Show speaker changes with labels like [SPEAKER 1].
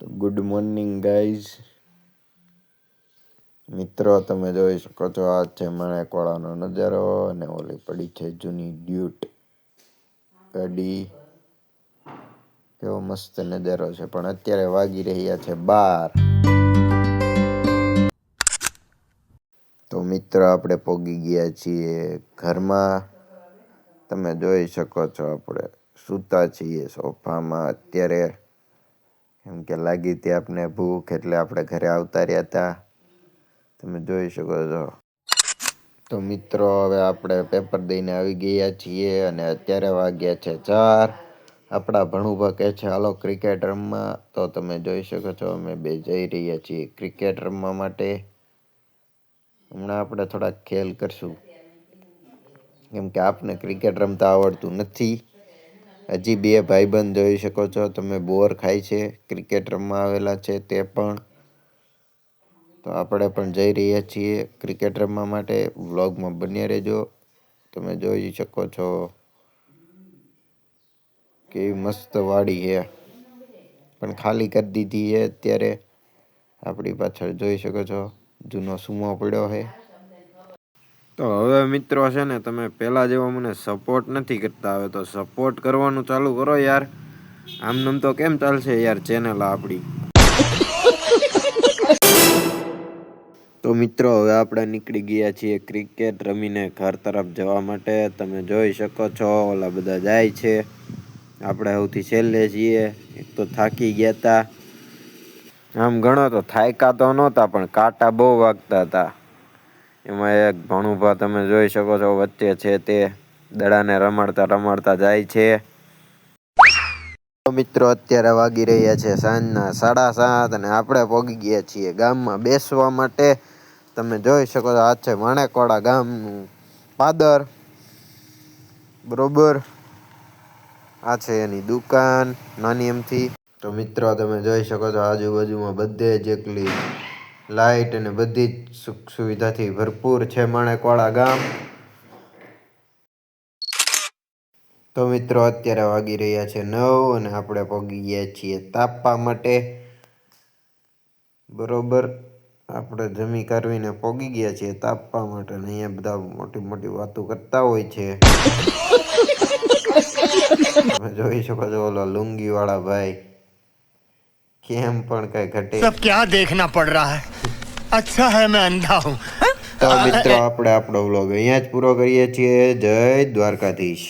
[SPEAKER 1] તો good morning guys મિત્રો, તમે જોઈ શકો છો, આ છે માણેકવાડાનો નજારો અને ઓલી પડી છે જૂની ડ્યુટ ગાડી. કેવો મસ્ત નજારો છે, પણ અત્યારે વાગી રહ્યા છે બાર. તો મિત્રો, આપણે પોગી ગયા છીએ ઘરમાં. તમે જોઈ શકો છો, આપણે સૂતા છીએ સોફામાં અત્યારે. કેમ કે લાગી હતી આપને ભૂખ એટલે આપણે ઘરે આવતા રહ્યા હતા. તમે જોઈ શકો છો. તો મિત્રો, હવે આપણે પેપર દઈને આવી ગયા છીએ અને અત્યારે વાગ્યા છે ચાર. આપણા ભણુભા કહે છે, હાલો ક્રિકેટ રમવા. તો તમે જોઈ શકો છો, અમે બે જઈ રહ્યા છીએ ક્રિકેટ રમવા માટે. હમણાં આપણે થોડાક ખેલ કરશું. કેમ કે આપને ક્રિકેટ રમતા આવડતું નથી. હજી બે ભાઈબંધ જોઈ શકો છો. તમે બોર ખાય છે, ક્રિકેટ રમવા આવેલા છે તે પણ. તો આપણે પણ જઈ રહ્યા છીએ ક્રિકેટ રમવા માટે. વ્લોગમાં બન્યા રહેજો. તમે જોઈ શકો છો કેવી મસ્ત વાડી છે. પણ ખાલી કરી દીધી છે અત્યારે. આપણી પાછળ જોઈ શકો છો, જૂનો સુમો પડ્યો છે. તો હવે મિત્રો છે ને, તમે પહેલાં જેવો મને સપોર્ટ નથી કરતા. હવે તો સપોર્ટ કરવાનું ચાલુ કરો યાર. આમ નામ તો કેમ ચાલશે યાર ચેનલ આપણી તો મિત્રો, હવે આપણે નીકળી ગયા છીએ ક્રિકેટ રમીને ઘર તરફ જવા માટે. તમે જોઈ શકો છો, ઓલા બધા જાય છે. આપણે સૌથી છેલ્લે છીએ. એક તો થાકી ગયા હતા આમ ઘણો તો થાયકા તો નહોતા, પણ કાંટા બહુ વાગતા હતા. એમાં એક ભણુભા તમે જોઈ શકો છો, વચ્ચે છે તે દડાને રમાડતા રમાડતા જાય છે. મિત્રો, અત્યારે વાગી રહ્યા છે સાંજના સાડા સાત અને આપણે પહોંચી ગયા છીએ ગામમાં બેસવા માટે. તમે જોઈ શકો છો, આ છે માણેકવાડા ગામનું પાદર. બરોબર. આ છે એની દુકાન, નાની એમથી. તો મિત્રો, તમે જોઈ શકો છો, આજુબાજુમાં બધે જેટલી લાઇટ અને બધી જ સુખ સુવિધાથી ભરપૂર છે માણેકવાળા ગામ. તો મિત્રો, અત્યારે વાગી રહ્યા છે નવ અને આપણે પગી ગયા છીએ તાપવા માટે. બરોબર, આપણે જમી કરવીને પોગી ગયા છીએ તાપવા માટે અને અહીંયા બધા મોટી મોટી વાતો કરતા હોય છે. જોઈ શકો છો ઓલો લુંગી વાળા ભાઈ. કેમ પણ કઈ ઘટે
[SPEAKER 2] સબ ક્યાં દેખના પડ રહા હે અચ્છા હે મેં અંધા હું
[SPEAKER 1] તો મિત્રો આપણે આપણો વ્લોગ અહીંયા જ પૂરો કરીએ છીએ. જય દ્વારકાધીશ.